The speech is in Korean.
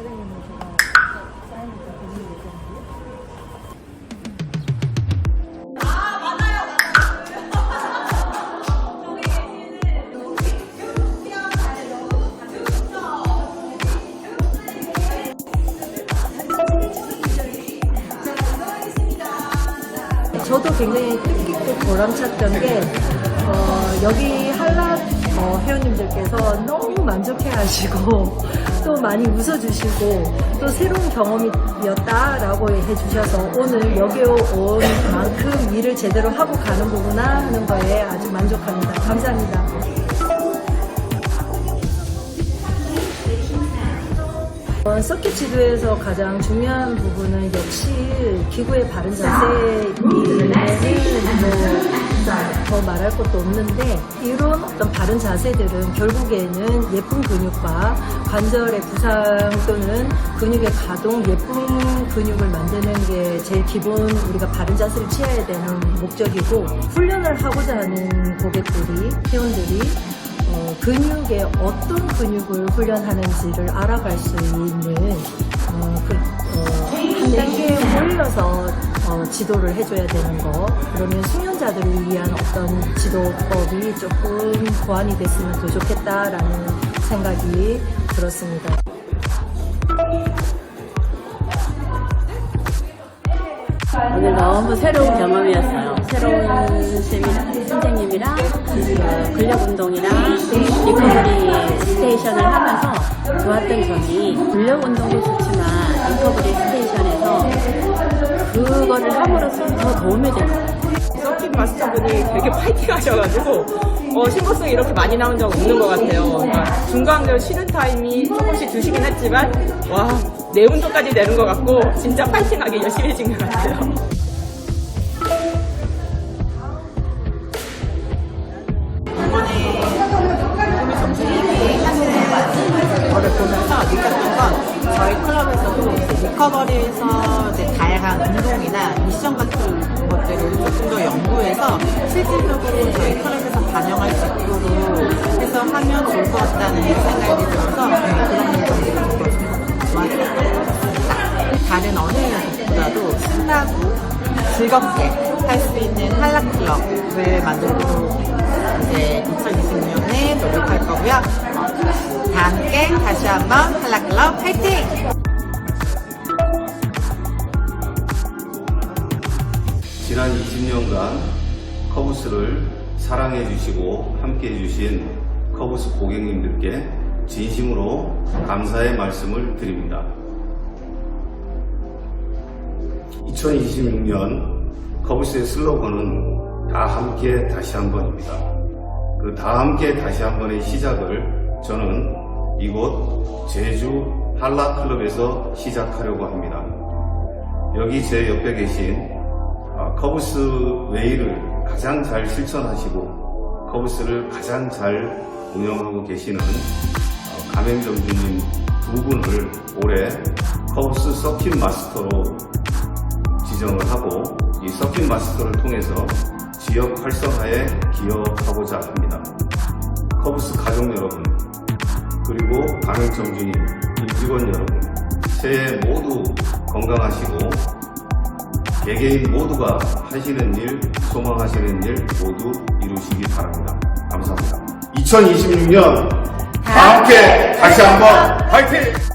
사장님은 제가 사인 부탁드릴 예정이고요. 저도 굉장히 뜻깊고 보람찼던 게 어, 여기 한라 어, 회원님들께서 너무 만족해하시고 또 많이 웃어주시고 또 새로운 경험이었다라고 해주셔서 오늘 여기 온 만큼 일을 제대로 하고 가는구나 하는 거에 아주 만족합니다. 감사합니다. 서킷 지도에서 가장 중요한 부분은 역시 기구의 바른 자세이면은 뭐더 말할 것도 없는데 이런 어떤 바른 자세들은 결국에는 예쁜 근육과 관절의 부상 또는 근육의 가동, 예쁜 근육을 만드는 게 제일 기본 우리가 바른 자세를 취해야 되는 목적이고 훈련을 하고자 하는 고객들이 회원들이 어, 근육의 어떤 근육을 훈련하는지를 알아갈 수 있는 어, 그, 어, 한 단계 올려서 어, 지도를 해줘야 되는 거 그러면 숙련자들을 위한 어떤 지도법이 조금 보완이 됐으면 더 좋겠다라는 생각이 들었습니다. 오늘 너무 새로운 경험이었어요. 새로운 세미나, 선생님이랑 그 근력 운동이랑 리커버리 스테이션을 하면서 좋았던 점이 근력 운동도 좋지만 리커버리 스테이션에서 그거를 함으로써 더 도움이 된것 같아요. 서킷 마스터분이 되게 파이팅 하셔가지고 어, 신고성이 이렇게 많이 나온 적 없는 것 같아요. 그러니까 중간에 쉬는 타임이 조금씩 주시긴 했지만 와 내 운동까지 내는 것 같고 진짜 파이팅하게 열심히 해진 것 같아요. 이제 다양한 운동이나 미션 같은 것들을 조금 더 연구해서 실질적으로 저희 클럽에서 반영할 수 있도록 해서 하면 좋을 것 같다는 생각이 들어서 다른 어느 연습보다도 신나고 즐겁게 할 수 있는 한라 클럽을 만들도록 이제 2026년에 노력할 거고요. 어, 다 함께 다시 한번 한라 클럽 파이팅! 지난 20년간 커브스를 사랑해 주시고 함께 해 주신 커브스 고객님들께 진심으로 감사의 말씀을 드립니다. 2026년 커브스의 슬로건은 다 함께 다시 한 번입니다. 그 다 함께 다시 한 번의 시작을 저는 이곳 제주 한라클럽에서 시작하려고 합니다. 여기 제 옆에 계신 아, 커브스 웨이를 가장 잘 실천하시고 커브스를 가장 잘 운영하고 계시는 어, 가맹점주님 두 분을 올해 커브스 서킷 마스터로 지정을 하고 이 서킷 마스터를 통해서 지역 활성화에 기여하고자 합니다. 커브스 가족 여러분 그리고 가맹점주님, 임직원 여러분 새해 모두 건강하시고 개개인 모두가 하시는 일, 소망하시는 일 모두 이루시기 바랍니다. 감사합니다. 2026년 다 함께 다시 한번 화이팅!